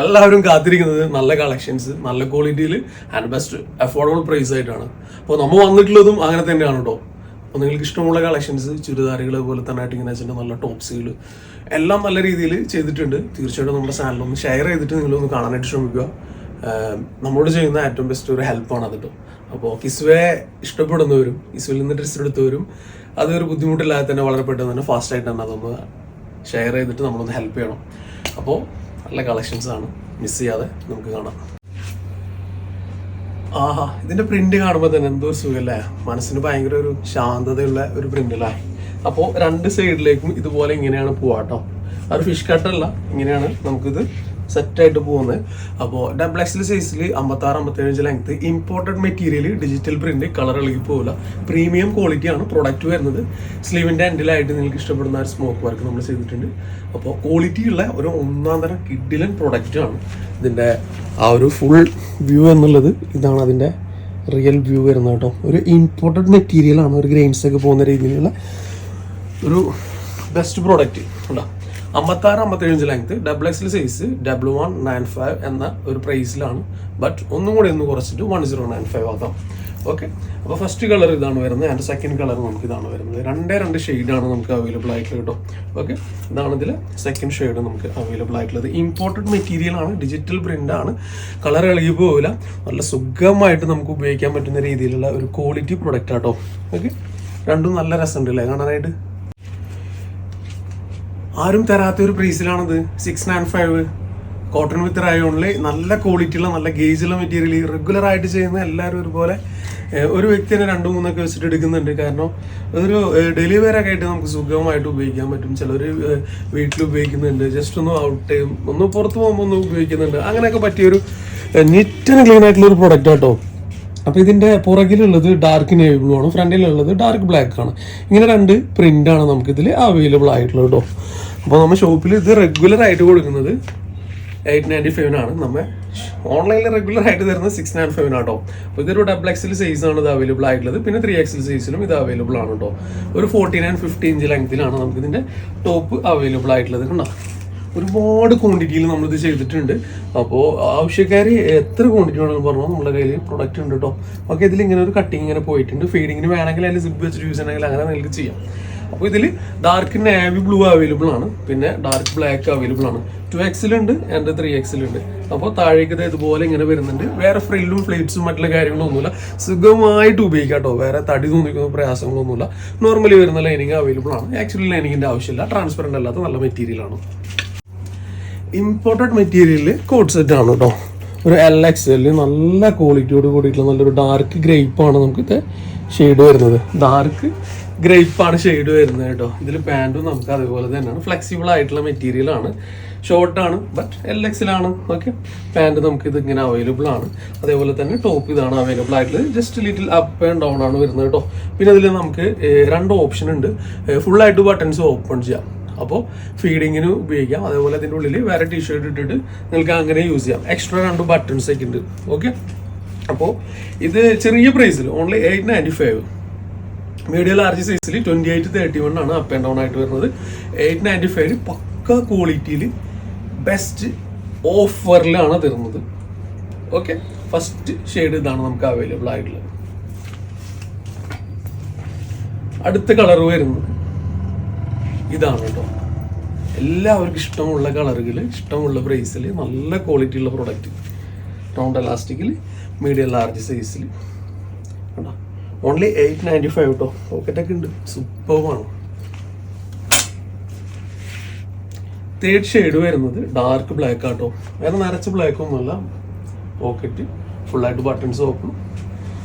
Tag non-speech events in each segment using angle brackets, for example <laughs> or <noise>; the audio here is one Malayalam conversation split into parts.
എല്ലാവരും കാത്തിരിക്കുന്നത് നല്ല കളക്ഷൻസ് നല്ല ക്വാളിറ്റിയിൽ ആൻഡ് ബെസ്റ്റ് അഫോർഡബിൾ പ്രൈസ് ആയിട്ടാണ്. അപ്പോൾ നമ്മൾ വന്നിട്ടുള്ളതും അങ്ങനെ തന്നെയാണ് കേട്ടോ അപ്പോൾ നിങ്ങൾക്ക് ഇഷ്ടമുള്ള കളക്ഷൻസ് ചുരിദാറുകൾ പോലെ തന്നെ ആയിട്ട് ഇങ്ങനെ വെച്ചിട്ട് നല്ല ടോപ്സുകൾ എല്ലാം നല്ല രീതിയിൽ ചെയ്തിട്ടുണ്ട്. തീർച്ചയായിട്ടും നമ്മുടെ ചാനൽ ഒന്ന് ഷെയർ ചെയ്തിട്ട് നിങ്ങളൊന്ന് കാണാനായിട്ട് ശ്രമിക്കുക. നമ്മളോട് ചെയ്യുന്ന ഏറ്റവും ബെസ്റ്റ് ഒരു ഹെൽപ്പാണ് അതിട്ടോ അപ്പോൾ കിസ്വയെ ഇഷ്ടപ്പെടുന്നവരും കിസ്വയിൽ നിന്ന് ഡ്രസ്സ് എടുത്തവരും അതൊരു ബുദ്ധിമുട്ടില്ലാതെ തന്നെ വളരെ പെട്ടെന്ന് തന്നെ ഫാസ്റ്റായിട്ട് തന്നെ അതൊന്ന് ഷെയർ ചെയ്തിട്ട് നമ്മളൊന്ന് ഹെൽപ്പ് ചെയ്യണം. അപ്പോൾ നല്ല ആണ്. മിസ് ചെയ്യാതെ നമുക്ക് കാണാം. ആഹാ ഇതിന്റെ പ്രിന്റ് കാണുമ്പോൾ തന്നെ എന്തോ ഒരു സുഖല്ലേ? മനസ്സിന് ഭയങ്കര ഒരു ശാന്തതയുള്ള ഒരു പ്രിന്റ് അല്ലേ അപ്പോൾ രണ്ട് സൈഡിലേക്കും ഇതുപോലെ ഇങ്ങനെയാണ് പോവാട്ടോ അത് ഫിഷ് കട്ടല്ല ഇങ്ങനെയാണ് നമുക്കിത് സെറ്റ് ആയിട്ട് പോകുന്നത്. അപ്പോൾ ഡബിൾ എക്സൽ സൈസിൽ അമ്പത്താറ് അമ്പത്തേഴ് length imported material digital print colour ഇളകി പോകില്ല പ്രീമിയം ക്വാളിറ്റി ആണ് പ്രോഡക്റ്റ് വരുന്നത്. സ്ലീവിന്റെ എൻഡിലായിട്ട് നിങ്ങൾക്ക് ഇഷ്ടപ്പെടുന്ന ഒരു സ്മോക്ക് വർക്ക് നമ്മൾ ചെയ്തിട്ടുണ്ട്. അപ്പോൾ ക്വാളിറ്റി ഉള്ള ഒരു ഒന്നാം തരം കിഡിലൻ പ്രോഡക്റ്റ് ഇതിന്റെ ആ ഒരു ഫുൾ വ്യൂ എന്നുള്ളത്. ഇതാണ് അതിന്റെ റിയൽ വ്യൂ വരുന്നത് കേട്ടോ. ഒരു ഇമ്പോർട്ടഡ് മെറ്റീരിയലാണ് ഒരു ഗ്രെയിൻസ് ഒക്കെ പോകുന്ന രീതിയിലുള്ള ഒരു ബെസ്റ്റ് പ്രോഡക്റ്റ് ഉണ്ടോ? അമ്പത്താറ് അമ്പത്തേഴ് length double XL size double one nine five എന്ന ഒരു പ്രൈസിലാണ് ബട്ട് ഒന്നും കൂടി ഒന്ന് കുറച്ചിട്ട് വൺ സീറോ നയൻ ഫൈവ് ആക്കാം. ഓക്കെ അപ്പോൾ ഫസ്റ്റ് കളർ ഇതാണ് വരുന്നത്. ആൻഡ് സെക്കൻഡ് കളർ നമുക്ക് ഇതാണ് വരുന്നത്. രണ്ടേ രണ്ട് ഷെയ്ഡാണ് നമുക്ക് അവൈലബിൾ ആയിട്ടുള്ളത് കേട്ടോ. ഓക്കെ ഇതാണ് ഇതിൽ സെക്കൻഡ് ഷെയ്ഡ് നമുക്ക് അവൈലബിൾ ആയിട്ടുള്ളത്. ഇമ്പോർട്ടഡ് മെറ്റീരിയൽ ആണ് ഡിജിറ്റൽ പ്രിന്റ് ആണ്. കളർ ഇളകി പോകില്ല നല്ല സുഖമായിട്ട് നമുക്ക് ഉപയോഗിക്കാൻ പറ്റുന്ന രീതിയിലുള്ള ഒരു ക്വാളിറ്റി പ്രൊഡക്റ്റ് ആട്ടോ ഓക്കെ രണ്ടും നല്ല രസമുണ്ടല്ലേ കാണാനായിട്ട്? ആരും തരാത്ത ഒരു പ്രൈസിലാണത് six nine five cotton with റയോണിൽ നല്ല ക്വാളിറ്റിയുള്ള നല്ല ഗേജുള്ള മെറ്റീരിയൽ റെഗുലർ ആയിട്ട് ചെയ്യുന്ന എല്ലാവരും ഒരുപോലെ ഒരു വ്യക്തി തന്നെ രണ്ടു മൂന്നൊക്കെ വെച്ചിട്ട് എടുക്കുന്നുണ്ട്. കാരണം അതൊരു ഡെലിവറി ആയിട്ട് നമുക്ക് സുഖമായിട്ട് ഉപയോഗിക്കാൻ പറ്റും. ചിലർ വീട്ടിൽ ഉപയോഗിക്കുന്നുണ്ട്. ജസ്റ്റ് ഒന്ന് ഔട്ട് ഒന്ന് പുറത്ത് പോകുമ്പോൾ ഒന്ന് ഉപയോഗിക്കുന്നുണ്ട്. അങ്ങനെയൊക്കെ പറ്റിയൊരു നെറ്റിന് ക്ലീൻ ആയിട്ടുള്ള ഒരു പ്രൊഡക്റ്റ് ആട്ടോ അപ്പൊ ഇതിന്റെ പുറകിലുള്ളത് ഡാർക്ക് നേവി ബ്ലൂ ആണ് ഫ്രണ്ടിലുള്ളത് ഡാർക്ക് ബ്ലാക്ക് ആണ്. ഇങ്ങനെ രണ്ട് പ്രിന്റ് ആണ് നമുക്ക് ഇതിൽ അവൈലബിൾ ആയിട്ടുള്ളത് കേട്ടോ. അപ്പോൾ നമ്മൾ ഷോപ്പിൽ ഇത് റെഗുലർ ആയിട്ട് കൊടുക്കുന്നത് എയ്റ്റ് നയന്റി ഫൈവിനാണ് നമ്മൾ ഓൺലൈനിൽ റെഗുലർ ആയിട്ട് തരുന്നത് സിക്സ് നയൻ ഫൈവിനാണ് കേട്ടോ. അപ്പോൾ ഇതൊരു ഡബിൾ എക്സൽ സൈസ് ആണ് ഇത് അവൈലബിൾ ആയിട്ടുള്ളത്. പിന്നെ ത്രീ എക്സൽ സൈസിലും ഇത് അവൈലബിൾ ആണ് കേട്ടോ. ഒരു ഫോർട്ടി നയൻ ഫിഫ്റ്റി ഇഞ്ച് ലെങ്തിലാണ് നമുക്ക് ഇതിന്റെ ടോപ്പ് അവൈലബിൾ ആയിട്ടുള്ളത് കണ്ടോ. ഒരുപാട് ക്വാണ്ടിറ്റിയിൽ നമ്മളിത് ചെയ്തിട്ടുണ്ട്. അപ്പോൾ ആവശ്യക്കാർ എത്ര ക്വാണ്ടിറ്റി വേണമെന്ന് പറഞ്ഞാൽ നമ്മുടെ കയ്യിൽ പ്രൊഡക്റ്റ് ഉണ്ട് കേട്ടോ ഓക്കെ ഇതിൽ ഇങ്ങനെ ഒരു കട്ടിങ് ഇങ്ങനെ പോയിട്ടുണ്ട്. ഫീഡിങ്ങിന് വേണമെങ്കിൽ അതിൽ സിബ് വെച്ചിട്ട് യൂസ് ചെയ്യണമെങ്കിൽ അങ്ങനെ നിങ്ങൾക്ക് ചെയ്യാം. അപ്പോൾ ഇതിൽ ഡാർക്ക് നാവി ബ്ലൂ അവൈലബിൾ ആണ്. പിന്നെ ഡാർക്ക് ബ്ലാക്ക് അവൈലബിൾ ആണ്. ടു എക്സിലുണ്ട് ആൻഡ് ത്രീ എക്സിലുണ്ട് അപ്പോൾ താഴേക്ക് ഇതുപോലെ ഇങ്ങനെ വരുന്നുണ്ട്. വേറെ ഫ്രില്ലും ഫ്ലേറ്റ്സും മറ്റുള്ള കാര്യങ്ങളൊന്നുമില്ല സുഖമായിട്ട് ഉപയോഗിക്കാം കേട്ടോ വേറെ തടി തോന്നിക്കുന്ന പ്രയാസങ്ങളൊന്നുമില്ല. നോർമലി വരുന്ന ലൈനിങ് അവൈലബിൾ ആണ്. ആക്ച്വലി ലൈനിങ്ങിന്റെ ആവശ്യമില്ല. ട്രാൻസ്പെറന്റ് അല്ലാത്ത നല്ല മെറ്റീരിയൽ ആണ്. ഇമ്പോർട്ടഡ് മെറ്റീരിയലിൽ കോഡ് സെറ്റ് ആണ് കേട്ടോ ഒരു എൽ എക്സ് എല്ലിൽ നല്ല ക്വാളിറ്റിയോട് കൂടിയിട്ടുള്ള നല്ലൊരു ഡാർക്ക് ഗ്രേപ്പ് ആണ് നമുക്ക് ഇത് ഷെയ്ഡ് വരുന്നത്. ഡാർക്ക് ഗ്രേപ്പ് ആണ് ഷെയ്ഡ് വരുന്നത് കേട്ടോ ഇതിൽ പാന്റും നമുക്ക് അതുപോലെ തന്നെയാണ്. ഫ്ലെക്സിബിൾ ആയിട്ടുള്ള മെറ്റീരിയൽ ആണ്. ഷോർട്ട് ആണ് ബട്ട് എൽ എക്സിലാണ് ഓക്കെ പാന്റ് നമുക്ക് ഇത് ഇങ്ങനെ അവൈലബിൾ ആണ്. അതേപോലെ തന്നെ ടോപ്പ് ഇതാണ് അവൈലബിൾ ആയിട്ടുള്ളത്. Just little up and down ആണ് വരുന്നത് കേട്ടോ പിന്നെ ഇതിൽ നമുക്ക് രണ്ട് ഓപ്ഷൻ ഉണ്ട്. ഫുൾ ആയിട്ട് ബട്ടൺസ് ഓപ്പൺ ചെയ്യാം. അപ്പോൾ ഫീഡിങ്ങിന് ഉപയോഗിക്കാം. അതേപോലെ അതിന്റെ ഉള്ളിൽ വേറെ ടീഷർട്ട് ഇട്ടിട്ട് നിങ്ങൾക്ക് അങ്ങനെ യൂസ് ചെയ്യാം. എക്സ്ട്രാ രണ്ട് ബട്ടൺസ് ഒക്കെ ഉണ്ട്. ഓക്കെ അപ്പോൾ ഇത് ചെറിയ പ്രൈസിൽ only eight ninety five medium large സൈസിൽ ട്വന്റി എയ്റ്റ് തേർട്ടി വൺ ആണ് അപ്പ് ആൻഡ് ഡൗൺ ആയിട്ട് വരുന്നത്. എയ്റ്റ് നയന്റി ഫൈവ് പക്ക ക്വാളിറ്റിയിൽ ബെസ്റ്റ് ഓഫറിലാണ് തരുന്നത്. ഓക്കെ ഫസ്റ്റ് ഷെയ്ഡ് ഇതാണ് നമുക്ക് അവൈലബിൾ ആയിട്ടുള്ളത്. അടുത്ത കളർ വരുന്നത്. ഇതാണ് കേട്ടോ. എല്ലാവർക്കും ഇഷ്ടമുള്ള കളറുകൾ ഇഷ്ടമുള്ള പ്രൈസിൽ നല്ല ക്വാളിറ്റി ഉള്ള പ്രോഡക്റ്റ് റൗണ്ട് എലാസ്റ്റിക്കിൽ മീഡിയം ലാർജ് സൈസിൽ കേട്ടോ ഓൺലി എയ്റ്റ് നയന്റി ഫൈവ് കേട്ടോ പോക്കറ്റൊക്കെ ഉണ്ട്. സൂപ്പർവാണ് തേർഡ് ഷെയ്ഡ് വരുന്നത് ഡാർക്ക് ബ്ലാക്ക് ആട്ടോ. വേറെ ബ്ലാക്ക് ഒന്നുമല്ല. പോക്കറ്റ് ഫുള്ളായിട്ട് buttons open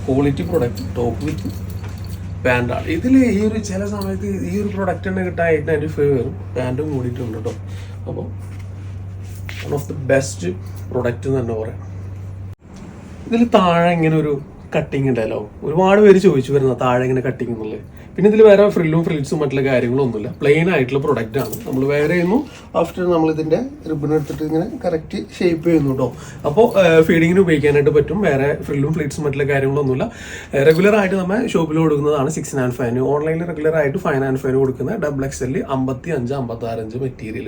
quality product top with പാന്റാണ് ഇതിൽ ഈ ഒരു ചില സമയത്ത് ഈ ഒരു പ്രൊഡക്റ്റ് തന്നെ കിട്ടാൻ എയ്റ്റ് നയന്റി ഫൈവ് വരും പാന്റും കൂടിയിട്ടുണ്ട് കേട്ടോ അപ്പോൾ one of the best product എന്ന് തന്നെ പറയാം. ഇതിൽ താഴെ ഇങ്ങനെ ഒരു കട്ടിങ് ഉണ്ടല്ലോ ഒരുപാട് പേര് ചോദിച്ചു വരുന്ന താഴെ ഇങ്ങനെ കട്ടിങ് എന്നുള്ളത് പിന്നെ ഇതിൽ വേറെ ഫ്രില്ലും ഫ്രിൽസും മറ്റുള്ള കാര്യങ്ങളൊന്നുമില്ല. പ്ലെയിൻ ആയിട്ടുള്ള പ്രൊഡക്റ്റ് ആണ്. നമ്മൾ വേറെ ചെയ്യുന്നു. ആഫ്റ്റർ നമ്മൾ ഇതിന്റെ റിബൺ എടുത്തിട്ട് ഇങ്ങനെ കറക്റ്റ് ഷേപ്പ് ചെയ്യുന്നു കേട്ടോ അപ്പോൾ ഫീഡിങ്ങിന് ഉപയോഗിക്കാനായിട്ട് പറ്റും. വേറെ ഫ്രില്ലും ഫ്ലിറ്റ്സും മറ്റുള്ള കാര്യങ്ങളൊന്നുമില്ല. റെഗുലർ ആയിട്ട് നമ്മൾ ഷോപ്പിൽ കൊടുക്കുന്നതാണ് സിക്സ് ആൻഡ് ഫൈവ് ഓൺലൈനിൽ റെഗുലർ ആയിട്ട് ഫൈവ് ആൻഡ് ഫൈവ് കൊടുക്കുന്ന ഡബിൾ എക്സ് എൽ അമ്പത്തി അഞ്ച് അമ്പത്തി ആറഞ്ച് മെറ്റീരിയൽ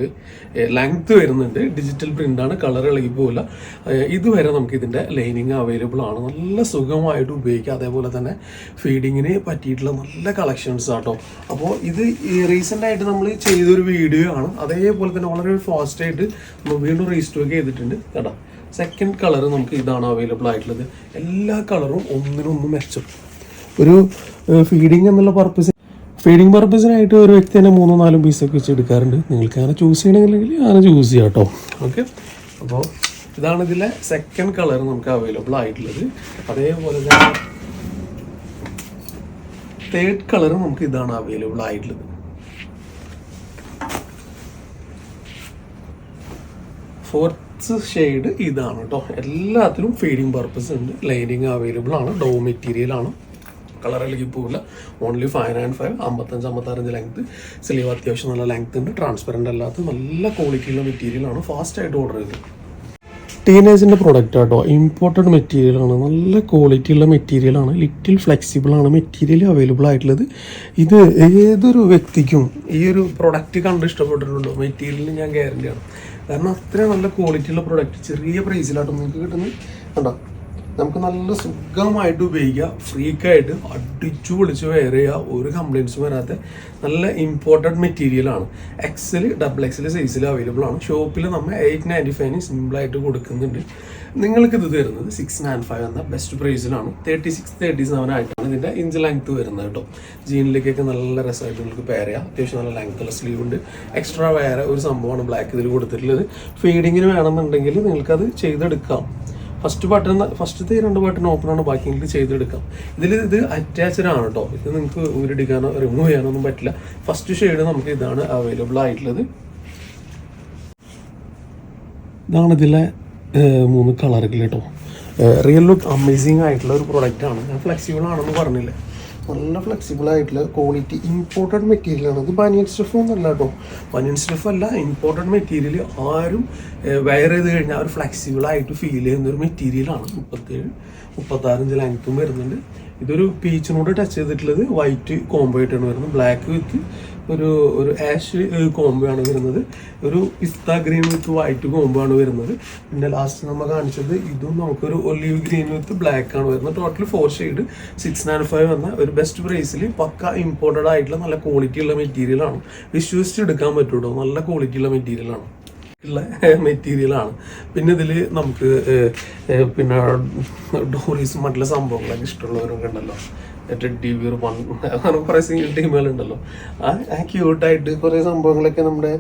ലെങ്ത് വരുന്നുണ്ട്. ഡിജിറ്റൽ പ്രിന്റ് ആണ്. കളർ ഇളകി പോകില്ല ഇതുവരെ നമുക്ക് ഇതിന്റെ ലൈനിങ് അവൈലബിൾ ആണ്. നല്ല സുഖമായിട്ട് ഉപയോഗിക്കാം. അതേപോലെ തന്നെ ഫീഡിങ്ങിന് പറ്റിയിട്ടുള്ള നല്ല കളക്ഷൻസ് ആട്ടോ. അപ്പോൾ ഇത് റീസെന്റ് ആയിട്ട് നമ്മൾ ചെയ്തൊരു വീഡിയോ ആണ്. അതേപോലെ തന്നെ വളരെ ഫാസ്റ്റ് ആയിട്ട് നമ്മൾ വീണ്ടും റീസ്റ്റോക്ക് ചെയ്തിട്ടുണ്ട് കേട്ടോ. സെക്കൻഡ് കളർ നമുക്ക് ഇതാണ് അവൈലബിൾ ആയിട്ടുള്ളത്. എല്ലാ കളറും ഒന്നിനൊന്നും മെച്ചം ഒരു ഫീഡിങ് എന്നുള്ള പർപ്പസ് ഫീഡിങ് പർപ്പസിനായിട്ട് ഒരു വ്യക്തി തന്നെ മൂന്നോ നാലോ പീസൊക്കെ വെച്ച് എടുക്കാറുണ്ട്. നിങ്ങൾക്ക് അങ്ങനെ ചൂസ് ചെയ്യണമെങ്കിൽ അങ്ങനെ ചൂസ് ചെയ്യാം കേട്ടോ. ഓക്കെ അപ്പോൾ ഇതാണ് ഇതിലെ സെക്കൻഡ് കളർ നമുക്ക് അവൈലബിൾ ആയിട്ടുള്ളത്. അതേപോലെ തന്നെ തേർഡ് കളർ നമുക്ക് ഇതാണ് അവൈലബിൾ ആയിട്ടുള്ളത്. ഫോർത്ത് ഷെയ്ഡ് ഇതാണ് കേട്ടോ. എല്ലാത്തിലും ഫീഡിങ് പർപ്പസ് ഉണ്ട്. ലൈനിങ് അവൈലബിൾ ആണ്. ഡോ മെറ്റീരിയൽ ആണ്. കളർ ഇളകി പോവില്ല. ഓൺലി ഫൈവ് ആൻഡ് ഫൈവ് അമ്പത്തഞ്ച് അമ്പത്താറഞ്ച് ലെങ്ത് സ്ലീവ് അത്യാവശ്യം നല്ല ലെങ്ത് ഉണ്ട്. ട്രാൻസ്പെറന്റ് അല്ലാത്ത നല്ല ക്വാളിറ്റിയുള്ള മെറ്റീരിയൽ ആണ്. ഫാസ്റ്റ് ആയിട്ട് ഓർഡർ ചെയ്തത്. ടീനേജിന്റെ പ്രൊഡക്റ്റ് ആട്ടോ. ഇമ്പോർട്ടഡ് മെറ്റീരിയലാണ് നല്ല ക്വാളിറ്റി ഉള്ള മെറ്റീരിയലാണ് ലിറ്റിൽ ഫ്ലെക്സിബിൾ ആണ് മെറ്റീരിയൽ അവൈലബിൾ ആയിട്ടുള്ളത്. ഇത് ഏതൊരു വ്യക്തിക്കും ഈ ഒരു പ്രൊഡക്റ്റ് കണ്ട് ഇഷ്ടപ്പെട്ടിട്ടുണ്ടോ? മെറ്റീരിയലിന് ഞാൻ ഗ്യാരണ്ടി ആണ്. കാരണം അത്രയും നല്ല ക്വാളിറ്റി ഉള്ള പ്രൊഡക്റ്റ് ചെറിയ പ്രൈസിലാട്ടോ നിങ്ങൾക്ക് കിട്ടുന്നത്. കണ്ടോ? നമുക്ക് നല്ല സുഖമായിട്ട് ഉപയോഗിക്കാം. ഫ്രീക്കായിട്ട് അടിച്ചു പൊളിച്ച് വെയർ ചെയ്യുക ഒരു കംപ്ലയിൻസും വരാത്ത നല്ല ഇമ്പോർട്ടന്റ് മെറ്റീരിയൽ ആണ്. എക്സൽ ഡബിൾ എക്സിൽ സൈസിൽ അവൈലബിൾ ആണ്. ഷോപ്പിൽ നമ്മൾ എയ്റ്റ് നയന്റി ഫൈവിന് സിമ്പിളായിട്ട് കൊടുക്കുന്നുണ്ട്. നിങ്ങൾക്ക് ഇത് തരുന്നത് സിക്സ് നയൻ ഫൈവ് എന്ന ബെസ്റ്റ് പ്രൈസിലാണ് തേർട്ടി സിക്സ് തേർട്ടി സെവൻ ആയിട്ടാണ് ഇതിന്റെ ഇഞ്ച് ലെങ്ത് വരുന്നത് കേട്ടോ ജീനിലേക്കൊക്കെ നല്ല രസമായിട്ട് നിങ്ങൾക്ക് പെയർ ചെയ്യാം. അത്യാവശ്യം നല്ല ലെങ്ത് ഉള്ള സ്ലീവ് ഉണ്ട്. എക്സ്ട്രാ വേറെ ഒരു സംഭവമാണ് ബ്ലാക്ക് ഇതിൽ കൊടുത്തിട്ടുള്ളത്. ഫീഡിങ്ങിന് വേണമെന്നുണ്ടെങ്കിൽ നിങ്ങൾക്കത് ചെയ്തെടുക്കാം. ഫസ്റ്റ് ബട്ടൺ ഫസ്റ്റത്തെ രണ്ട് ബട്ടൺ ഓപ്പൺ ആണ് ബാക്കി നിങ്ങൾക്ക് ചെയ്തെടുക്കാം. ഇതിൽ ഇത് അറ്റാച്ച്ഡ് ആണ് കേട്ടോ ഇത് നിങ്ങൾക്ക് ഊരിടിക്കാനോ റിമൂവ് ചെയ്യാനോ ഒന്നും പറ്റില്ല. ഫസ്റ്റ് ഷെയ്ഡ് നമുക്ക് ഇതാണ് അവൈലബിൾ ആയിട്ടുള്ളത്. ഇതാണ് ഇതിലെ മൂന്ന് കളറുകൾ കേട്ടോ റിയൽ ലുക്ക് അമേസിങ് ആയിട്ടുള്ള ഒരു പ്രൊഡക്റ്റ് ആണ്. ഞാൻ ഫ്ലെക്സിബിൾ ആണെന്ന് പറഞ്ഞില്ലേ? നല്ല ഫ്ലെക്സിബിൾ ആയിട്ടുള്ള ക്വാളിറ്റി ഇമ്പോർട്ടഡ് മെറ്റീരിയൽ ആണ്. ഇത് ബനിയൻ സ്റ്റഫ് ഒന്നും അല്ല കേട്ടോ ബനിയൻ സ്റ്റഫ് അല്ല ഇമ്പോർട്ടഡ് മെറ്റീരിയൽ ആരും വെയർ ചെയ്ത് കഴിഞ്ഞാൽ ഒരു ഫ്ലെക്സിബിൾ ആയിട്ട് ഫീൽ ചെയ്യുന്ന ഒരു മെറ്റീരിയലാണ് മുപ്പത്തേഴ് മുപ്പത്താറഞ്ച് ലെങ്ത്തും വരുന്നുണ്ട്. ഇതൊരു പീച്ചിനോട് ടച്ച് ചെയ്തിട്ടുള്ളത് വൈറ്റ് കോംബോ ആയിട്ടാണ് വരുന്നത്. ബ്ലാക്ക് വിത്ത് ഒരു ഒരു ആഷ് കോംബോ ആണ് വരുന്നത്. ഒരു pista green with white combo ആണ് വരുന്നത്. പിന്നെ ലാസ്റ്റ് നമ്മൾ കാണിച്ചത് ഇതും നമുക്കൊരു ഒലീവ് ഗ്രീൻ വിത്ത് ബ്ലാക്ക് ആണ് വരുന്നത്. Total four shade six nine five എന്ന ഒരു ബെസ്റ്റ് പ്രൈസിൽ പക്ക ഇമ്പോർട്ടഡ് ആയിട്ടുള്ള നല്ല ക്വാളിറ്റി ഉള്ള മെറ്റീരിയൽ ആണ്. വിശ്വസിച്ച് എടുക്കാൻ പറ്റൂട്ടോ? നല്ല ക്വാളിറ്റി ഉള്ള മെറ്റീരിയൽ ആണ്. മെറ്റീരിയൽ ആണ്. പിന്നെ ഇതിൽ നമുക്ക് പിന്നെ ഡോറീസും മറ്റുള്ള സംഭവങ്ങളൊക്കെ ഇഷ്ടമുള്ളവരൊക്കെ ഉണ്ടല്ലോ. ടെഡ്ഡി വി വൺ അങ്ങനെ കുറേ സിംഗിൾ ടീമുകളുണ്ടല്ലോ ആ ആ ക്യൂട്ടായിട്ട് കുറേ സംഭവങ്ങളൊക്കെ നമ്മുടെ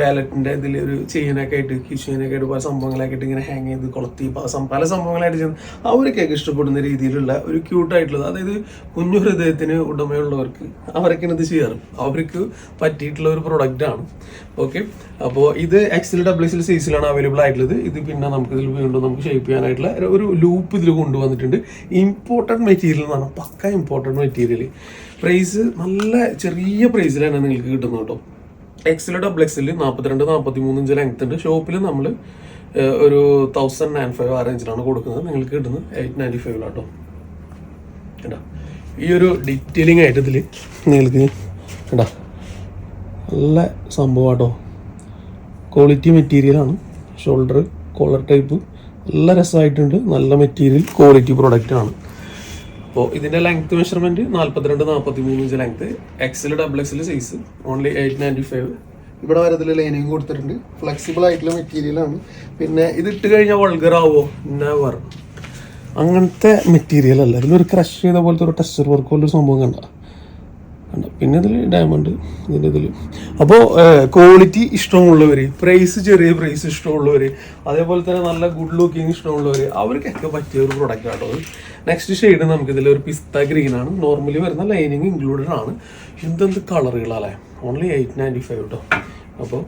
വാലറ്റിന്റെ ഇതിൽ ഒരു ചെയിനൊക്കെ ആയിട്ട് കിച്ചുവിനൊക്കെ ആയിട്ട് പല സംഭവങ്ങളൊക്കെ ഇങ്ങനെ ഹാങ് ചെയ്ത് കൊളുത്തി പല സംഭവങ്ങളായിട്ട് ചെയ്യുന്ന അവർക്കൊക്കെ ഇഷ്ടപ്പെടുന്ന രീതിയിലുള്ള ഒരു ക്യൂട്ടായിട്ടുള്ളത് അതായത് കുഞ്ഞു ഹൃദയത്തിന് ഉടമയുള്ളവർക്ക് അവരൊക്കെയാണ് ഇത് ചെയ്യാറ്. അവർക്ക് പറ്റിയിട്ടുള്ള ഒരു പ്രൊഡക്റ്റാണ് ഓക്കെ അപ്പോൾ ഇത് എക്സൽ ഡബിൾ എക്സൽ സൈസിലാണ് അവൈലബിൾ ആയിട്ടുള്ളത്. ഇത് പിന്നെ നമുക്ക് ഇതിൽ വീണ്ടും നമുക്ക് ഷേപ്പ് ചെയ്യാനായിട്ടുള്ള ഒരു ലൂപ്പ് ഇതിൽ കൊണ്ടുവന്നിട്ടുണ്ട്. ഇമ്പോർട്ടന്റ് മെറ്റീരിയൽ എന്ന് പറഞ്ഞാൽ പക്ക ഇമ്പോർട്ടന്റ് മെറ്റീരിയൽ പ്രൈസ് നല്ല ചെറിയ പ്രൈസിലാണ് നിങ്ങൾക്ക് കിട്ടുന്നത് കേട്ടോ. എക്സിൽ ഡബിൾ എക്സിൽ നാൽപ്പത്തിരണ്ട് നാൽപ്പത്തി മൂന്ന് ഇഞ്ച് ലെങ്ത് ഉണ്ട്. ഷോപ്പിൽ നമ്മൾ ഒരു തൗസൻഡ് നയൻ ഫൈവ് ആ റേഞ്ചിലാണ് കൊടുക്കുന്നത്. നിങ്ങൾക്ക് കിട്ടുന്നത് എയ്റ്റ് നയന്റി ഫൈവിലാട്ടോ കേട്ടോ ഈ ഒരു ഡീറ്റെയിലിംഗ് ആയിട്ട് ഇതിൽ നിങ്ങൾക്ക് കേട്ടോ നല്ല സംഭവം കേട്ടോ ക്വാളിറ്റി മെറ്റീരിയലാണ് ഷോൾഡർ കോളർ ടൈപ്പ് നല്ല രസമായിട്ടുണ്ട്. നല്ല മെറ്റീരിയൽ ക്വാളിറ്റി പ്രോഡക്റ്റ് ആണ്. അപ്പോൾ ഇതിന്റെ ലെങ്ത് മെഷർമെന്റ് നാൽപ്പത്തിരണ്ട് നാൽപ്പത്തി മൂന്ന് inch length XL double XL size only eight ninety five ഇവിടെ വരെ ലൈനിങ് കൊടുത്തിട്ടുണ്ട്. ഫ്ലെക്സിബിൾ ആയിട്ടുള്ള മെറ്റീരിയലാണ് പിന്നെ ഇത് ഇട്ട് കഴിഞ്ഞാൽ വൾഗർ ആവോ? നെവർ അങ്ങനത്തെ മെറ്റീരിയൽ അല്ല. ഇതിലൊരു ക്രഷ് ചെയ്ത പോലത്തെ ഒരു ടെക്സ്ചർ വർക്ക് പോലൊരു സംഭവം കണ്ട. പിന്നെ ഇതിൽ ഡയമണ്ട് ഇതിന്റെ ഇതിൽ അപ്പോൾ ക്വാളിറ്റി ഇഷ്ടമുള്ളവർ പ്രൈസ് ചെറിയ പ്രൈസ് ഇഷ്ടമുള്ളവർ അതേപോലെ തന്നെ നല്ല ഗുഡ് ലുക്കിങ് ഇഷ്ടമുള്ളവർ അവർക്കൊക്കെ പറ്റിയ ഒരു പ്രൊഡക്റ്റ് ആട്ടോ നെക്സ്റ്റ് ഷെയ്ഡ് നമുക്കിതിൽ ഒരു പിസ്ത ഗ്രീൻ ആണ്. നോർമലി വരുന്ന ലൈനിങ് ഇൻക്ലൂഡഡ് ആണ്. എന്തെന്ത് കളറുകളല്ലേ ഓൺലി എയ്റ്റ് നയന്റി ഫൈവ് കേട്ടോ അപ്പോൾ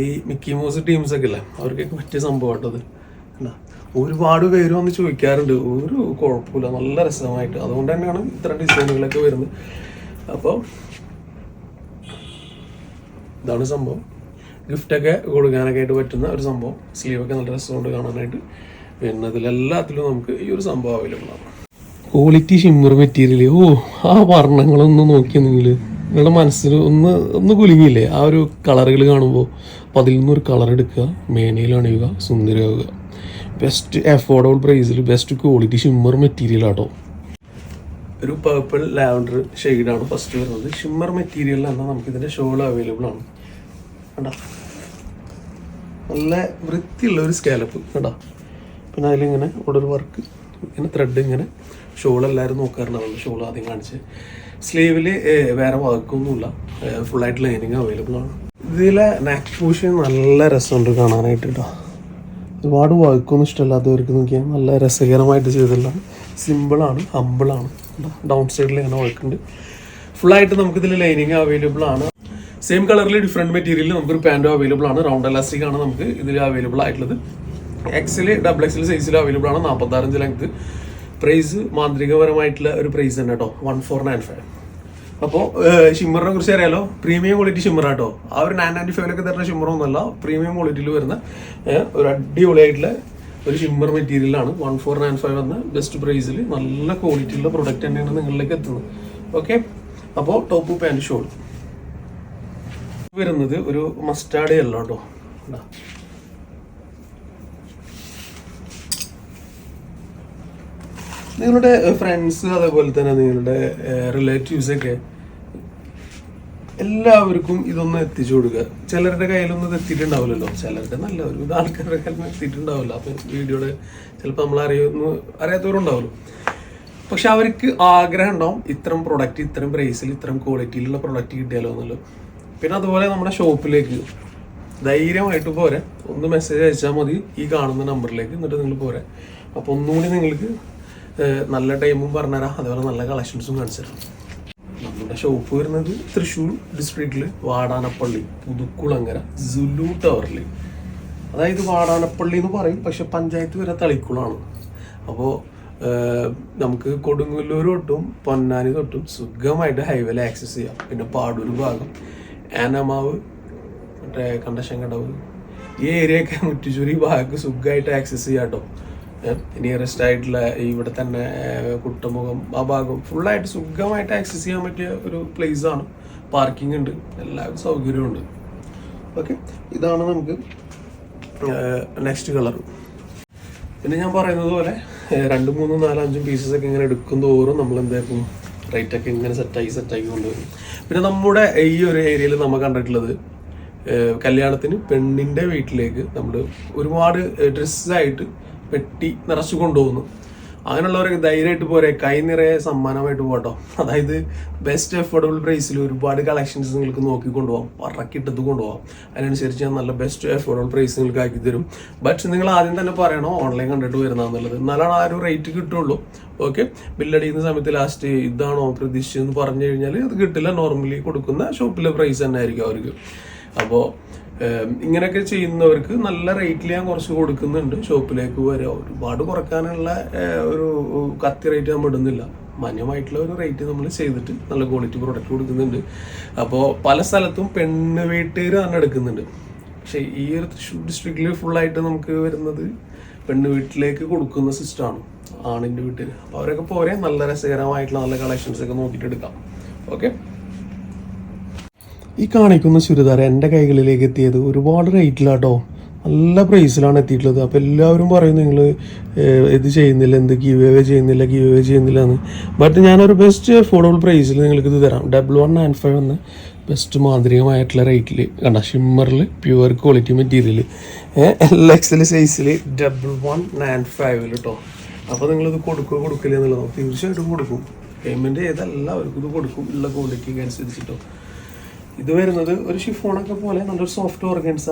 ഈ മിക്കി മൗസ് ടീംസ് ഒക്കെ ഇല്ലേ? അവർക്കൊക്കെ പറ്റിയ സംഭവം കേട്ടോ അത്. കണ്ടോ? ഒരുപാട് പേര് വന്ന് ചോദിക്കാറുണ്ട്. ഒരു കുഴപ്പമില്ല. നല്ല രസമായിട്ട്. അതുകൊണ്ട് തന്നെയാണ് ഇത്തരം ഡിസൈനുകളൊക്കെ വരുന്നത്. അപ്പോൾ ഇതാണ് സംഭവം. ഗിഫ്റ്റൊക്കെ കൊടുക്കാനൊക്കെ ആയിട്ട് പറ്റുന്ന ഒരു സംഭവം. സ്ലീവൊക്കെ നല്ല രസമുണ്ട് കാണാനായിട്ട്. പിന്നെ ഇതിലെല്ലാത്തിലും നമുക്ക് ഈ ഒരു സംഭവം അവൈലബിൾ ആണ്. ക്വാളിറ്റി ഷിമ്മർ മെറ്റീരിയൽ ഓ ആ വർണങ്ങളൊന്ന് നോക്കി നിങ്ങൾ. നിങ്ങളുടെ മനസ്സിൽ ഒന്ന് ഒന്ന് കുലുങ്ങിയില്ലേ? ആ ഒരു കളറുകൾ കാണുമ്പോൾ അപ്പം അതിൽ നിന്നൊരു കളർ എടുക്കുക മേനയിൽ അണിയുക സുന്ദരമാവുക ബെസ്റ്റ് അഫോർഡബിൾ പ്രൈസിൽ ബെസ്റ്റ് ക്വാളിറ്റി ഷിമ്മർ മെറ്റീരിയൽ ആട്ടോ. ഒരു പേർപ്പിൾ ലാവൻഡർ ഷെയ്ഡാണ് ഫസ്റ്റ് വരുന്നത്. ഷിമ്മർ മെറ്റീരിയൽ എന്നാൽ നമുക്ക് ഇതിന്റെ ഷോൾ അവൈലബിൾ ആണ്. കണ്ടോ? നല്ല വൃത്തിയുള്ള ഒരു സ്കാലപ്പ് കണ്ടോ? പിന്നെ അതിലിങ്ങനെ ഇവിടെ ഒരു വർക്ക് ഇങ്ങനെ ത്രെഡ് ഇങ്ങനെ ഷോൾ എല്ലാവരും നോക്കാറുണ്ടാവുള്ളൂ ഷോൾ ആദ്യം കാണിച്ച്. സ്ലീവിൽ വേറെ വർക്കൊന്നുമില്ല ഫുള്ളായിട്ട് ലൈനിങ് അവൈലബിൾ ആണ്. ഇതിലെ നെക്ക് പൂഷൻ നല്ല രസമുണ്ട് കാണാനായിട്ട് കേട്ടോ. ഒരുപാട് വർക്കൊന്നും ഇഷ്ടമല്ലാത്തവർക്ക് നോക്കിയാൽ നല്ല രസകരമായിട്ട് ചെയ്തിട്ടുള്ളതാണ് സിമ്പിളാണ് ഹമ്പിളാണ് ഡൗൺ സൈഡിൽ ഇങ്ങനെ വർക്കുണ്ട് ഫുള്ളായിട്ട് നമുക്കിതിൽ ലൈനിങ് അവൈലബിൾ ആണ്. സെയിം കളറിൽ ഡിഫറെന്റ് മെറ്റീരിയലിൽ നമുക്കൊരു പാന്റും അവൈലബിൾ ആണ്. റൗണ്ട് എലാസ്റ്റിക് ആണ് നമുക്ക് ഇതിൽ അവൈലബിൾ ആയിട്ടുള്ളത്. എക്സിൽ ഡബിൾ എക്സിൽ സൈസിൽ അവൈലബിൾ ആണ്. നാൽപ്പത്താറഞ്ച് ലെങ്ത് പ്രൈസ് മാന്ത്രികപരമായിട്ടുള്ള ഒരു പ്രൈസ് തന്നെ കേട്ടോ വൺ ഫോർ നയൻ ഫൈവ് അപ്പോൾ ഷിമ്മറിനെ കുറിച്ച് അറിയാലോ? പ്രീമിയം ക്വാളിറ്റി ഷിമ്മർ കേട്ടോ ആ ഒരു നയൻ നയന്റി ഫൈവിലൊക്കെ തരുന്ന ഷിമ്മറൊന്നുമല്ല പ്രീമിയം ക്വാളിറ്റിയിൽ വരുന്ന ഒരു അടിപൊളിയായിട്ടുള്ള ഒരു ഷിമ്മർ മെറ്റീരിയലാണ്. വൺ ഫോർ നയൻ ഫൈവ് എന്ന ബെസ്റ്റ് പ്രൈസിൽ നല്ല ക്വാളിറ്റിയുള്ള പ്രൊഡക്റ്റ് തന്നെയാണ് നിങ്ങളിലേക്ക് എത്തുന്നത്. ഓക്കെ അപ്പോൾ ടോപ്പ് പാന്റ് ഷോൾ വരുന്നത് ഒരു മസ്റ്റാർഡ് അല്ല കേട്ടോ. നിങ്ങളുടെ ഫ്രണ്ട്സ് അതേപോലെ തന്നെ നിങ്ങളുടെ റിലേറ്റീവ്സ് ഒക്കെ എല്ലാവർക്കും ഇതൊന്ന് എത്തിച്ചു കൊടുക്കുക. ചിലരുടെ കയ്യിലൊന്നും ഇത് എത്തിയിട്ടുണ്ടാവില്ലല്ലോ. ചിലരുടെ നല്ല ഒരു ആൾക്കാരുടെ കയ്യിലൊന്നും എത്തിയിട്ടുണ്ടാവില്ല. അപ്പം വീഡിയോയുടെ ചിലപ്പോൾ നമ്മൾ അറിയുന്നു അറിയാത്തവരുണ്ടാവുമല്ലോ. പക്ഷെ അവർക്ക് ആഗ്രഹം ഉണ്ടാവും ഇത്തരം പ്രൊഡക്റ്റ് ഇത്തരം പ്രൈസിൽ ഇത്തരം ക്വാളിറ്റിയിലുള്ള പ്രൊഡക്റ്റ് കിട്ടിയാലോ എന്നുള്ളത്. പിന്നെ അതുപോലെ നമ്മുടെ ഷോപ്പിലേക്ക് ധൈര്യമായിട്ട് പോരെ. ഒന്ന് മെസ്സേജ് അയച്ചാൽ മതി ഈ കാണുന്ന നമ്പറിലേക്ക് എന്നിട്ട് നിങ്ങൾ പോരെ. അപ്പോൾ ഒന്നുകൂടി നിങ്ങൾക്ക് നല്ല ടൈമും പറഞ്ഞുതരാം. അതുപോലെ നല്ല കളക്ഷൻസും കാണിച്ചു തരാം നമ്മുടെ ഷോപ്പ് വരുന്നത് തൃശ്ശൂർ ഡിസ്ട്രിക്റ്റിൽ വാടാനപ്പള്ളി പുതുക്കുളങ്ങര സുലു ടവറിൽ അതായത് വാടാനപ്പള്ളി എന്ന് പറയും പക്ഷെ പഞ്ചായത്ത് വരെ തളിക്കുളമാണ് അപ്പോൾ നമുക്ക് കൊടുങ്ങല്ലൂർ തൊട്ടും പൊന്നാനി തൊട്ടും സുഖമായിട്ട് ഹൈവേയിൽ ആക്സസ് ചെയ്യാം. പിന്നെ പാടൂർ ഭാഗം ആനമാവ് മറ്റേ കണ്ടശങ്കടവ് ഈ ഏരിയയൊക്കെ മുറ്റുചുരി ഭാഗത്ത് സുഖമായിട്ട് ആക്സസ് ചെയ്യാം കേട്ടോ നിയറസ്റ്റ് ആയിട്ടുള്ള ഇവിടെ തന്നെ കുട്ടമുഖം ആ ഭാഗം ഫുള്ളായിട്ട് സുഖമായിട്ട് ആക്സസ് ചെയ്യാൻ പറ്റിയ ഒരു പ്ലേസ് ആണ്. പാർക്കിംഗ് ഉണ്ട്. എല്ലാ ഉണ്ട് ഓക്കെ ഇതാണ് നമുക്ക് നെക്സ്റ്റ് കളർ പിന്നെ ഞാൻ പറയുന്നത് പോലെ രണ്ട് മൂന്നും നാലഞ്ചും പീസസ് ഒക്കെ ഇങ്ങനെ എടുക്കും തോറും നമ്മൾ എന്തായിരുന്നു റേറ്റ് ഒക്കെ ഇങ്ങനെ സെറ്റായി സെറ്റാക്കി കൊണ്ടുവരും പിന്നെ നമ്മുടെ ഈ ഒരു ഏരിയയിൽ നമ്മൾ കണ്ടിട്ടുള്ളത് കല്യാണത്തിന് പെണ്ണിന്റെ വീട്ടിലേക്ക് നമ്മൾ ഒരുപാട് ഡ്രസ്സായിട്ട് പെട്ടി നിറച്ചു കൊണ്ടുപോകുന്നു. അങ്ങനെയുള്ളവരൊക്കെ ധൈര്യമായിട്ട് പോരെ. കൈ നിറയെ സമ്മാനമായിട്ട് പോകട്ടോ അതായത് ബെസ്റ്റ് എഫോർഡബിൾ പ്രൈസിൽ ഒരുപാട് കളക്ഷൻസ് നിങ്ങൾക്ക് നോക്കി കൊണ്ടുപോകാം. പറക്കിട്ടത് കൊണ്ടുപോകാം. അതിനനുസരിച്ച് ഞാൻ നല്ല ബെസ്റ്റ് എഫോർഡബിൾ പ്രൈസ് നിങ്ങൾക്ക് ആക്കി തരും. ബട്ട് നിങ്ങൾ ആദ്യം തന്നെ പറയണോ? ഓൺലൈൻ കണ്ടിട്ട് വരുന്നതെന്നുള്ളത് എന്നാലാണ് ആ ഒരു റേറ്റ് കിട്ടുള്ളൂ. ഓക്കെ ബില്ലടിക്കുന്ന സമയത്ത് ലാസ്റ്റ് ഇതാണോ പ്രതീക്ഷിച്ചെന്ന് പറഞ്ഞു കഴിഞ്ഞാൽ അത് കിട്ടില്ല. നോർമലി കൊടുക്കുന്ന ഷോപ്പിലെ പ്രൈസ് തന്നെ ആയിരിക്കും അവർക്ക്. അപ്പോൾ ഇങ്ങനെയൊക്കെ ചെയ്യുന്നവർക്ക് നല്ല റേറ്റിൽ ഞാൻ കുറച്ച് കൊടുക്കുന്നുണ്ട്. ഷോപ്പിലേക്ക് വരെ ഒരുപാട് കുറക്കാനുള്ള ഒരു കത്തി റേറ്റ് നമ്മൾ ഇടുന്നില്ല മാന്യമായിട്ടുള്ള ഒരു റേറ്റ് നമ്മൾ ചെയ്തിട്ട് നല്ല ക്വാളിറ്റി പ്രൊഡക്റ്റ് കൊടുക്കുന്നുണ്ട്. അപ്പോൾ പല സ്ഥലത്തും പെണ്ണ് വീട്ടുകാർ തന്നെ എടുക്കുന്നുണ്ട്. പക്ഷേ ഈ ഒരു തൃശ്ശൂർ ഡിസ്ട്രിക്റ്റിൽ ഫുള്ളായിട്ട് നമുക്ക് വരുന്നത് പെണ്ണ് വീട്ടിലേക്ക് കൊടുക്കുന്ന സിസ്റ്റമാണ് ആണിന്റെ വീട്ടിൽ അപ്പോൾ അവരൊക്കെ പോരെ നല്ല രസകരമായിട്ടുള്ള നല്ല കളക്ഷൻസ് ഒക്കെ നോക്കിയിട്ട് എടുക്കാം. ഓക്കെ ഈ കാണിക്കുന്ന ചുരിദാർ എന്റെ കൈകളിലേക്ക് എത്തിയത് ഒരുപാട് റേറ്റിലാട്ടോ. നല്ല പ്രൈസിലാണ് എത്തിയിട്ടുള്ളത്. അപ്പോൾ എല്ലാവരും പറയും നിങ്ങൾ ഇത് ചെയ്യുന്നില്ല എന്ത് ഗീവ് അവേ ചെയ്യുന്നില്ല ഗീവ് അവേ ചെയ്യുന്നില്ല എന്ന് ബട്ട് ഞാനൊരു ബെസ്റ്റ് അഫോർഡബിൾ പ്രൈസിൽ നിങ്ങൾക്ക് ഇത് തരാം. ഡബിൾ വൺ നയൻ ഫൈവ് എന്ന് ബെസ്റ്റ് മാന്ത്രികമായിട്ടുള്ള റേറ്റിൽ കണ്ട ഷിമ്മറിൽ pure quality material L XL സൈസിൽ ഡബിൾ വൺ നയൻ ഫൈവിൽ കേട്ടോ അപ്പോൾ നിങ്ങളിത് കൊടുക്കുക കൊടുക്കില്ല എന്നുള്ളത് തീർച്ചയായിട്ടും കൊടുക്കും. പേയ്മെന്റ് ചെയ്ത എല്ലാവർക്കും ഇത് കൊടുക്കും. ഉള്ള ക്വാളിറ്റിക്ക് അനുസരിച്ചിട്ടോ. ഇത് വരുന്നത് ഒരു ഷിഫോണൊക്കെ പോലെ നല്ലൊരു സോഫ്റ്റ് ഓർഗൻസ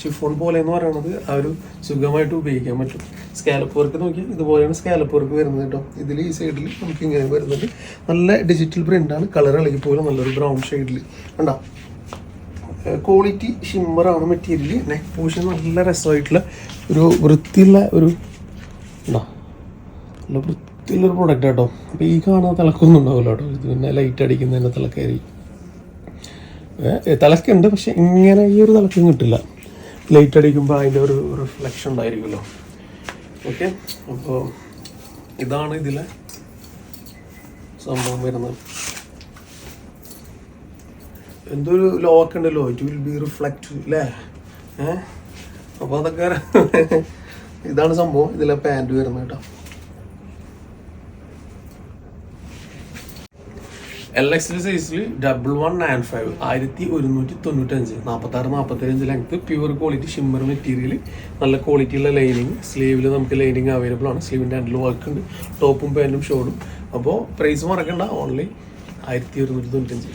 ഷിഫോൺ പോലെ എന്ന് പറയുന്നത് ആ ഒരു സുഖമായിട്ട് ഉപയോഗിക്കാൻ പറ്റും. സ്കാലപ്പ് വർക്ക് നോക്കിയാൽ ഇതുപോലെയാണ് സ്കാലപ്പ് വർക്ക് വരുന്നത് കേട്ടോ. ഇതിൽ ഈ സൈഡിൽ നമുക്ക് ഇങ്ങനെ വരുന്നത് നല്ല ഡിജിറ്റൽ പ്രിന്റാണ് കളർ ഇളകി പോലെ നല്ലൊരു ബ്രൗൺ ഷെയ്ഡിൽ കണ്ടോ? ക്വാളിറ്റി ഷിമ്മറാണ് മെറ്റീരിയൽ നെക്ക് പോഷൻ നല്ല രസമായിട്ടുള്ള ഒരു വൃത്തിയുള്ള ഒരു ഉണ്ടോ നല്ല വൃത്തിയുള്ള വൃത്തിയുള്ളൊരു പ്രൊഡക്റ്റ് കേട്ടോ. അപ്പോൾ ഈ കാണുന്ന തിളക്കൊന്നും ഉണ്ടാവില്ല കേട്ടോ. ഇത് പിന്നെ ലൈറ്റ് അടിക്കുന്നതിന്റെ തിളക്കരി തിളക്കുണ്ട് പക്ഷെ ഇങ്ങനെ ഈ ഒരു തിളക്കം കിട്ടില്ല ലൈറ്റ് അടിക്കുമ്പോൾ അതിന്റെ ഒരു റിഫ്ലക്ഷൻ ഉണ്ടായിരിക്കുമല്ലോ. ഓക്കെ അപ്പോൾ ഇതാണ് ഇതിലെ സംഭവം വരുന്നത്. എന്തൊരു ലോക്ക് ഉണ്ടല്ലോ ഇറ്റ് വിൽ ബി റിഫ്ലക്റ്റ് അല്ലേ ഏഹ് അപ്പോൾ അതൊക്കെ ഇതാണ് സംഭവം ഇതിലെ പാന്റ് വരുന്നത് കേട്ടോ. എൽ എക്സിൽ സൈസിൽ ഡബിൾ വൺ നയൻ ഫൈവ് ആയിരത്തി ഒരുന്നൂറ്റി തൊണ്ണൂറ്റഞ്ച്. നാൽപ്പത്താറ് നാൽപ്പത്തഞ്ച് length pure quality shimmer material നല്ല ക്വാളിറ്റിയുള്ള ലൈനിങ് സ്ലീവിൽ നമുക്ക് ലൈനിങ് അവൈലബിൾ ആണ്. സ്ലീവിന്റെ ഹാൻഡിൽ വർക്ക് ഉണ്ട്. ടോപ്പും പാന്റും ഷോളും അപ്പോൾ പ്രൈസ് മറക്കണ്ട. ഓൺലി ആയിരത്തി ഒരുന്നൂറ്റി തൊണ്ണൂറ്റഞ്ച്.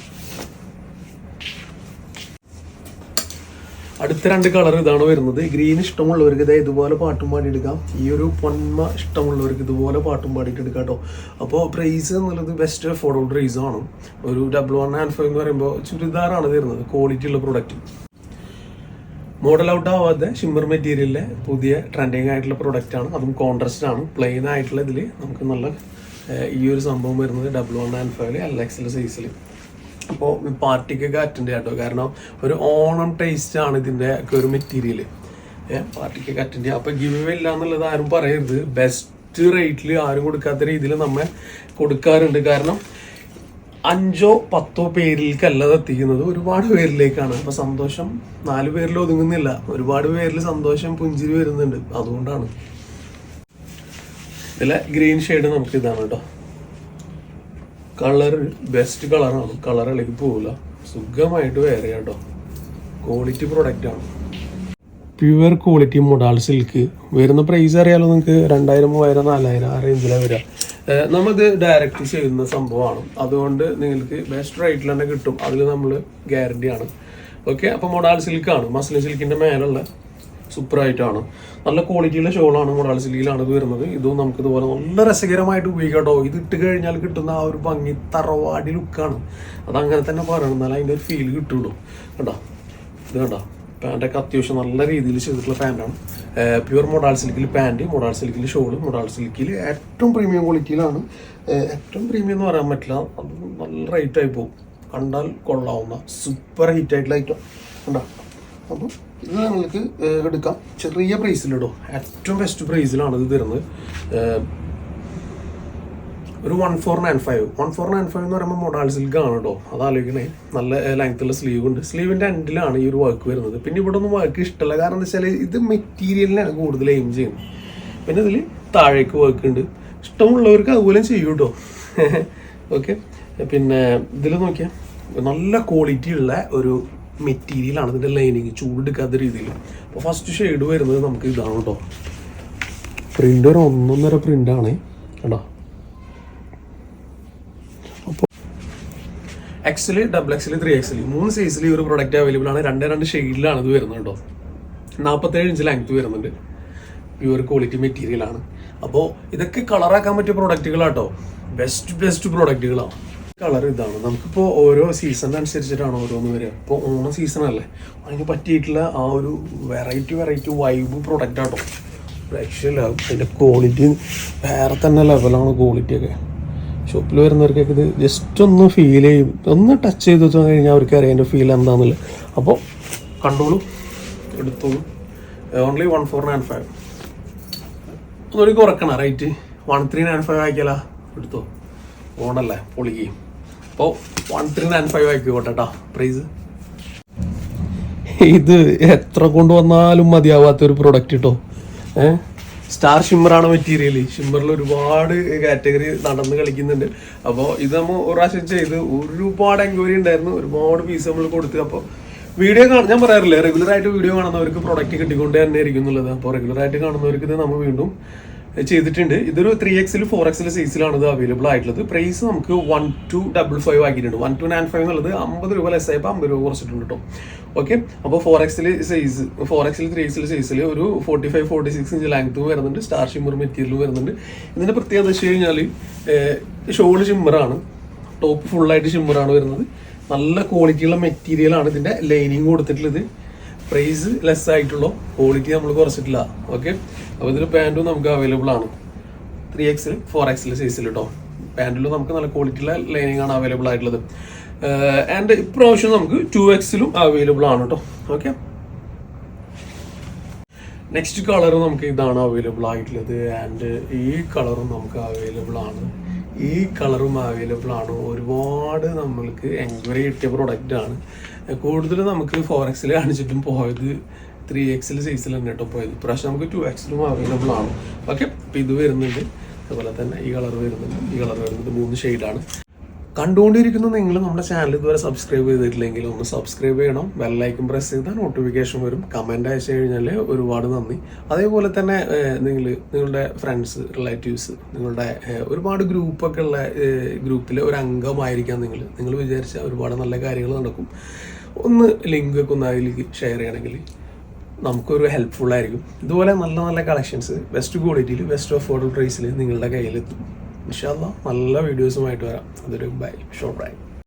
അടുത്ത രണ്ട് കളർ ഇതാണ് വരുന്നത്. ഗ്രീൻ ഇഷ്ടമുള്ളവർക്ക് ഇതേ ഇതുപോലെ പാട്ടും പാടി എടുക്കാം ഈ ഒരു പൊന്മ ഇഷ്ടമുള്ളവർക്ക് ഇതുപോലെ പാട്ടും പാടിയിട്ട് എടുക്കാം കേട്ടോ. അപ്പോൾ പ്രൈസ് എന്നുള്ളത് ബെസ്റ്റ് അഫോർഡബിൾ പ്രൈസ് ആണ്. ഒരു ഡബിൾ വൺ ആൻഡ് ഫൈവ് എന്ന് പറയുമ്പോൾ ചുരിദാറാണ് തരുന്നത്. ക്വാളിറ്റി ഉള്ള പ്രൊഡക്റ്റ് മോഡൽ ഔട്ട് ആവാതെ ഷിമ്മർ മെറ്റീരിയലിലെ പുതിയ ട്രെൻഡിങ് ആയിട്ടുള്ള പ്രൊഡക്റ്റ് ആണ്. അതും കോൺട്രസ്റ്റ് ആണ്. പ്ലെയിൻ ആയിട്ടുള്ള ഇതിൽ നമുക്ക് നല്ല ഈ ഒരു സംഭവം വരുന്നത് ഡബിൾ വൺ ആൻഡ് ഫൈവിൽ എൽ എക്സിലെ സൈസിൽ അപ്പോൾ പാർട്ടിക്കൊക്കെ അറ്റൻഡ് ചെയ്യാം കേട്ടോ. കാരണം ഒരു ഓണം ടേസ്റ്റ് ആണ് ഇതിന്റെ ഒക്കെ ഒരു മെറ്റീരിയൽ പാർട്ടിക്ക് പാർട്ടിക്കൊക്കെ അറ്റൻഡ് ചെയ്യാം അപ്പോൾ ഗിവ് ഇല്ല എന്നുള്ളത് ആരും പറയരുത്. ബെസ്റ്റ് റേറ്റിൽ ആരും കൊടുക്കാത്ത രീതിയിൽ നമ്മൾ കൊടുക്കാറുണ്ട്. കാരണം അഞ്ചോ പത്തോ പേരിലേക്കല്ല അത് എത്തിക്കുന്നത്. ഒരുപാട് പേരിലേക്കാണ്. അപ്പോൾ സന്തോഷം നാല് പേരിൽ ഒതുങ്ങുന്നില്ല. ഒരുപാട് പേരിൽ സന്തോഷം പുഞ്ചിരി വരുന്നുണ്ട്. അതുകൊണ്ടാണ്. ഇതിലെ ഗ്രീൻ ഷെയ്ഡ് നമുക്ക് ഇതാണ് കേട്ടോ. കളർ ബെസ്റ്റ് കളറാണ് കളർ ഇളകി പോവില്ല. സുഖമായിട്ട് വേറെ കേട്ടോ ക്വാളിറ്റി പ്രൊഡക്റ്റ് ആണ്. പ്യുവർ ക്വാളിറ്റി മൊഡാൾ സിൽക്ക് വരുന്ന പ്രൈസ് അറിയാലോ നിങ്ങൾക്ക് രണ്ടായിരം മൂവായിരം നാലായിരം ആ റേഞ്ചിലാണ് വരിക നമ്മളിത് ഡയറക്റ്റ് ചെയ്യുന്ന സംഭവമാണ്. അതുകൊണ്ട് നിങ്ങൾക്ക് ബെസ്റ്റ് റേറ്റിൽ തന്നെ കിട്ടും. അതിൽ നമ്മൾ ഗ്യാരണ്ടിയാണ് ഓക്കെ അപ്പോൾ മൊഡാൾ സിൽക്കാണ് മസ്ലിൻ സിൽക്കിന്റെ മേലുള്ള സൂപ്പറായിട്ടാണ്. നല്ല ക്വാളിറ്റിയുള്ള ഷോളാണ് മൊഡാൾ സിലിയിലാണ് ഇത് വരുന്നത്. ഇതും നമുക്ക് ഇതുപോലെ നല്ല രസകരമായിട്ട് ഉപയോഗിക്കാം കേട്ടോ. ഇത് ഇട്ട് കഴിഞ്ഞാൽ കിട്ടുന്ന ആ ഒരു ഭംഗി തറവാടി ലുക്കാണ് അത് അങ്ങനെ തന്നെ പറയണം. എന്നാലും അതിന്റെ ഒരു ഫീൽ കിട്ടുള്ളൂ. കേട്ടോ ഇത് കണ്ടോ? പാന്റൊക്കെ അത്യാവശ്യം നല്ല രീതിയിൽ ചെയ്തിട്ടുള്ള പാന്റാണ് പ്യുവർ മൊഡാൾ സിൽക്കിൽ പാന്റ് മൊഡാൾ സിൽക്കിൽ ഷോൾ മൊഡാൾ സിൽക്കിൽ ഏറ്റവും പ്രീമിയം ക്വാളിറ്റിയിലാണ് ഏറ്റവും പ്രീമിയം എന്ന് പറയാൻ പറ്റില്ല. അത് നല്ല റേറ്റായി പോകും. കണ്ടാൽ കൊള്ളാവുന്ന സൂപ്പർ ഹിറ്റ് ആയിട്ടുള്ള ഐറ്റം കണ്ടോ? അപ്പം ഇത് നിങ്ങൾക്ക് എടുക്കാം. ചെറിയ പ്രൈസിലിടോ ഏറ്റവും ബെസ്റ്റ് പ്രൈസിലാണ് ഇത് തരുന്നത്. ഒരു one four nine five one four nine five എന്ന് പറയുമ്പോൾ മൊഡാൾ സിൽക്ക് ആണ് കേട്ടോ അത് ആലോചിക്കണേ. നല്ല ലെങ്ത് ഉള്ള സ്ലീവ് ഉണ്ട്. സ്ലീവിന്റെ എൻഡിലാണ് ഈ ഒരു വർക്ക് വരുന്നത്. പിന്നെ ഇവിടെ ഒന്നും വർക്ക് ഇഷ്ടമല്ല കാരണം എന്താ വെച്ചാൽ ഇത് മെറ്റീരിയലിനാണ് കൂടുതൽ എയിം ചെയ്യുന്നത്. പിന്നെ ഇതിൽ താഴേക്ക് വർക്ക് ഉണ്ട്. ഇഷ്ടമുള്ളവർക്ക് അതുപോലെ ചെയ്യും കേട്ടോ ഓക്കെ <laughs> പിന്നെ ഇതിൽ നോക്കിയാൽ നല്ല ക്വാളിറ്റി ഉള്ള ഒരു മെറ്റീരിയലാണ് ഇതിന്റെ ലൈനിങ് ചൂടെടുക്കാത്ത രീതിയിൽ. അപ്പോൾ ഫസ്റ്റ് ഷെയ്ഡ് വരുന്നത് നമുക്ക് ഇതാണ് കേട്ടോ പ്രിന്റ് ഒരു ഒന്നൊന്നര പ്രിന്റാണ് കേട്ടോ XL double XL three XL മൂന്ന് സൈസിൽ ഈ ഒരു പ്രൊഡക്റ്റ് അവൈലബിൾ ആണ്. രണ്ട് രണ്ട് ഷെയ്ഡിലാണ് ഇത് വരുന്നത് കേട്ടോ നാൽപ്പത്തേഴ് ഇഞ്ച് ലെങ്ത് വരുന്നുണ്ട്. പ്യുവർ ക്വാളിറ്റി മെറ്റീരിയൽ ആണ്. അപ്പോൾ ഇതൊക്കെ കളറാക്കാൻ പറ്റിയ പ്രൊഡക്റ്റുകളാട്ടോ ബെസ്റ്റ് ബെസ്റ്റ് പ്രൊഡക്റ്റുകളാണ് കളർ ഇതാണ്. നമുക്കിപ്പോൾ ഓരോ സീസൺ അനുസരിച്ചിട്ടാണ് ഓരോന്ന് വരിക. ഇപ്പോൾ ഓണ സീസൺ അല്ലേ? അതിന് പറ്റിയിട്ടുള്ള ആ ഒരു വെറൈറ്റി വെറൈറ്റി വൈബ് പ്രൊഡക്റ്റ് ആട്ടോ രക്ഷയില്ല. അതിന്റെ ക്വാളിറ്റി വേറെ തന്നെ ലെവലാണ് ക്വാളിറ്റിയൊക്കെ ഷോപ്പിൽ വരുന്നവർക്കൊക്കെ ഇത് ജസ്റ്റ് ഒന്ന് ഫീൽ ചെയ്യും. ഒന്ന് ടച്ച് ചെയ്ത് വെച്ചാൽ കഴിഞ്ഞാൽ അവർക്ക് അറിയാം എന്റെ ഫീൽ എന്താണെന്നുള്ളത് അപ്പോൾ കണ്ടോളൂ. എടുത്തോളൂ. Only one four nine five ഒന്നുകൂടി കുറക്കണം rate one three nine five ആക്കിയാലോ എടുത്തോ? ഓണല്ലേ? പൊളിക്കുകയും അപ്പോൾ വൺ ത്രീ നയൻ ഫൈവ് ആക്കിക്കോട്ടെ കേട്ടോ പ്രൈസ് ഇത് എത്ര കൊണ്ടുവന്നാലും മതിയാവാത്ത ഒരു പ്രൊഡക്റ്റ് കേട്ടോ ഏഹ് സ്റ്റാർ ഷിമ്മറാണ് മെറ്റീരിയൽ ഷിമ്മറിൽ ഒരുപാട് കാറ്റഗറി നടന്ന് കളിക്കുന്നുണ്ട്. അപ്പോൾ ഇത് നമ്മൾ ഒരു പ്രാവശ്യം ചെയ്ത് ഒരുപാട് എൻക്വയറി ഉണ്ടായിരുന്നു. ഒരുപാട് പീസ് നമ്മൾ കൊടുത്തു. അപ്പോൾ വീഡിയോ കാണാൻ ഞാൻ പറയാറില്ലേ റെഗുലർ ആയിട്ട് വീഡിയോ കാണുന്നവർക്ക് പ്രൊഡക്റ്റ് കിട്ടിക്കൊണ്ട് തന്നെ ഇരിക്കുന്നുള്ളത് അപ്പോൾ റെഗുലർ ആയിട്ട് കാണുന്നവർക്ക് ഇത് നമ്മൾ വീണ്ടും ചെയ്തിട്ടുണ്ട്. ഇതൊരു ത്രീ എക്സിൽ ഫോർ എക്സിൽ സൈസിലാണ് ഇത് അവൈലബിൾ ആയിട്ടുള്ളത്. പ്രൈസ് നമുക്ക് വൺ ടു ഡബിൾ ഫൈവ് ആക്കിയിട്ടുണ്ട്. വൺ ടു നയൻ ഫൈവ് എന്നുള്ളത് അമ്പത് രൂപ ലെസ് ആയപ്പോൾ അമ്പത് രൂപ കുറച്ചിട്ടുണ്ട് കേട്ടോ ഓക്കെ അപ്പോൾ ഫോർ എക്സിൽ സൈസ് ഫോർ എക്സിൽ ത്രീ എക്സിൽ സൈസിൽ ഒരു forty five forty six inch ലെങ്ത്തും വരുന്നുണ്ട്. സ്റ്റാർ ഷിമ്മർ മെറ്റീരിയലും വരുന്നുണ്ട്. ഇതിന്റെ പ്രത്യേകത വെച്ച് കഴിഞ്ഞാൽ ഷോൾ ഷിമ്മറാണ് ടോപ്പ് ഫുള്ളായിട്ട് ഷിമ്മറാണ് വരുന്നത്. നല്ല ക്വാളിറ്റിയുള്ള മെറ്റീരിയലാണ് ഇതിന്റെ ലൈനിങ് കൊടുത്തിട്ടുള്ളത്. പ്രൈസ് ലെസ് ആയിട്ടുള്ള ക്വാളിറ്റി നമ്മൾ കുറച്ചിട്ടില്ല. ഓക്കെ അപ്പോൾ ഇതിൽ പാന്റും നമുക്ക് അവൈലബിൾ ആണ്. ത്രീ എക്സിൽ ഫോർ എക്സിൽ സൈസിൽ കേട്ടോ പാന്റിലും നമുക്ക് നല്ല ക്വാളിറ്റിയുള്ള ലൈനിങ് ആണ് അവൈലബിൾ ആയിട്ടുള്ളത്. ആൻഡ് ഇപ്രാവശ്യം നമുക്ക് ടു എക്സിലും അവൈലബിൾ ആണ് കേട്ടോ ഓക്കെ നെക്സ്റ്റ് കളർ നമുക്ക് ഇതാണ് അവൈലബിൾ ആയിട്ടുള്ളത്. ആൻഡ് ഈ കളറും നമുക്ക് അവൈലബിൾ ആണ്. ഈ കളറും അവൈലബിൾ ആണ്. ഒരുപാട് നമ്മൾക്ക് എൻക്വയറി കിട്ടിയ പ്രൊഡക്റ്റ് ആണ്. കൂടുതൽ നമുക്ക് ഫോർ എക്സിൽ കാണിച്ചിട്ടും പോയത് ത്രീ എക്സിൽ സൈസിൽ തന്നെ കേട്ടോ പോയത്. ഇപ്രാവശ്യം നമുക്ക് ടു എക്സിലും അവൈലബിൾ ആണ്. ഓക്കെ അപ്പോൾ ഇത് വരുന്നുണ്ട്. അതുപോലെ തന്നെ ഈ കളർ വരുന്നുണ്ട്. ഈ കളർ വരുന്നുണ്ട് മൂന്ന് ഷെയ്ഡാണ് കണ്ടുകൊണ്ടിരിക്കുന്ന നിങ്ങൾ നമ്മുടെ ചാനൽ ഇതുവരെ സബ്സ്ക്രൈബ് ചെയ്തിട്ടില്ലെങ്കിൽ ഒന്ന് സബ്സ്ക്രൈബ് ചെയ്യണം. ബെല്ലൈക്കും പ്രസ് ചെയ്താൽ നോട്ടിഫിക്കേഷൻ വരും. കമന്റ് അയച്ചു കഴിഞ്ഞാൽ ഒരുപാട് നന്ദി. അതേപോലെ തന്നെ നിങ്ങൾ നിങ്ങളുടെ ഫ്രണ്ട്സ് റിലേറ്റീവ്സ് നിങ്ങളുടെ ഒരുപാട് ഗ്രൂപ്പൊക്കെ ഉള്ള ഗ്രൂപ്പിലെ ഒരു അംഗമായിരിക്കാം നിങ്ങൾ. നിങ്ങൾ വിചാരിച്ചാൽ ഒരുപാട് നല്ല കാര്യങ്ങൾ നടക്കും. ഒന്ന് ലിങ്ക് ഒക്കെ ഒന്ന് അതിലേക്ക് ഷെയർ ചെയ്യണമെങ്കിൽ നമുക്കൊരു ഹെൽപ്ഫുൾ ആയിരിക്കും. ഇതുപോലെ നല്ല നല്ല കളക്ഷൻസ് ബെസ്റ്റ് ക്വാളിറ്റിയിൽ ബെസ്റ്റ് അഫോർഡബിൾ പ്രൈസിൽ നിങ്ങളുടെ കയ്യിലെത്തും. ഇൻഷാല്ല നല്ല വീഡിയോസുമായിട്ട് വരാം. അതൊരു ബൈ ഷോർട്ട് ബൈ